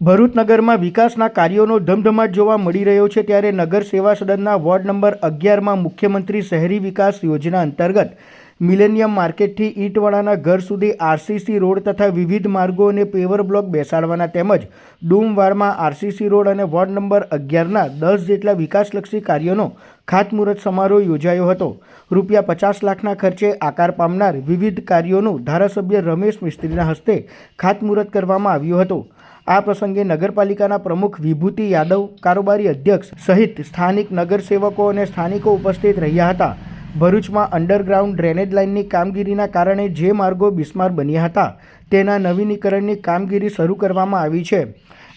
ભરૂચ નગરમાં વિકાસના કાર્યોનો ધમધમાટ જોવા મળી રહ્યો છે ત્યારે નગર સેવા સદનના વોર્ડ નંબર અગિયારમાં મુખ્યમંત્રી શહેરી વિકાસ યોજના અંતર્ગત મિલેનિયમ માર્કેટથી ઈંટવાળાના ઘર સુધી આરસીસી રોડ તથા વિવિધ માર્ગો અને પેવર બ્લોક બેસાડવાના તેમજ ડૂમવાડમાં આરસીસી રોડ અને વોર્ડ નંબર અગિયારના દસ જેટલા વિકાસલક્ષી કાર્યોનો ખાતમુહૂર્ત સમારોહ યોજાયો હતો. રૂપિયા પચાસ લાખના ખર્ચે આકાર પામનાર વિવિધ કાર્યોનું ધારાસભ્ય રમેશ મિસ્ત્રીના હસ્તે ખાતમુહૂર્ત કરવામાં આવ્યું હતું. આ પ્રસંગે નગરપાલિકાના પ્રમુખ વિભૂતિ યાદવ, કારોબારી અધ્યક્ષ સહિત સ્થાનિક નગરસેવકો અને સ્થાનિકો ઉપસ્થિત રહ્યા હતા. ભરૂચમાં અંડરગ્રાઉન્ડ ડ્રેનેજ લાઇનની કામગીરીના કારણે જે માર્ગો બિસ્માર બન્યા હતા, તેના નવીનીકરણની કામગીરી શરૂ કરવામાં આવી છે.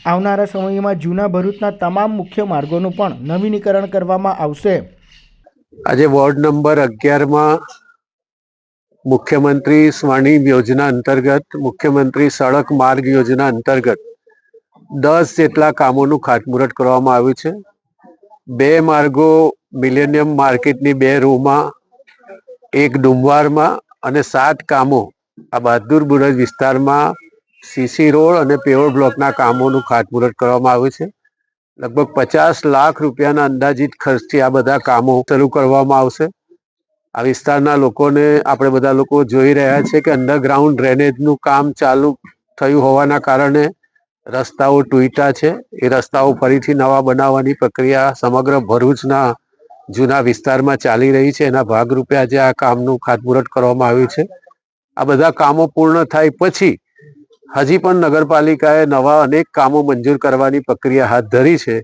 આવનારા સમયમાં જૂના ભરૂચના તમામ મુખ્ય માર્ગોનું પણ નવીનીકરણ કરવામાં આવશે. આજે વોર્ડ નંબર અગિયારમાં મુખ્યમંત્રી સ્વર્ણિમ યોજના અંતર્ગત, મુખ્યમંત્રી સડક માર્ગ યોજના અંતર્ગત દસ જેટલા કામોનું ખાતમુહૂર્ત કરવામાં આવ્યું છે. બે માર્ગો મિલેનિયમ માર્કેટની બે રૂમાં, એક ડુંબારમાં અને સાત કામો. આ બહાદુર બુરજ વિસ્તારમાં સીસી રોડ અને પેવર બ્લોકના કામોનું ખાતમુહૂર્ત કરવામાં આવ્યું છે. લગભગ પચાસ લાખ રૂપિયાના અંદાજિત ખર્ચથી આ બધા કામો શરૂ કરવામાં આવશે. આ વિસ્તારના લોકોને આપણે બધા લોકો જોઈ રહ્યા છે કે અંડરગ્રાઉન્ડ ડ્રેનેજનું કામ ચાલુ થયું હોવાના કારણે રસ્તાઓ તૂટ્યા છે. એ રસ્તાઓ ફરીથી નવા બનાવવાની પ્રક્રિયા સમગ્ર ભરૂચના જૂના વિસ્તારમાં ચાલી રહી છે. એના ભાગરૂપે આજે આ કામનું ખાતમુહૂર્ત કરવામાં આવ્યું છે. આ બધા કામો પૂર્ણ થાય પછી હજી પણ નગરપાલિકાએ નવા અનેક કામો મંજૂર કરવાની પ્રક્રિયા હાથ ધરી છે.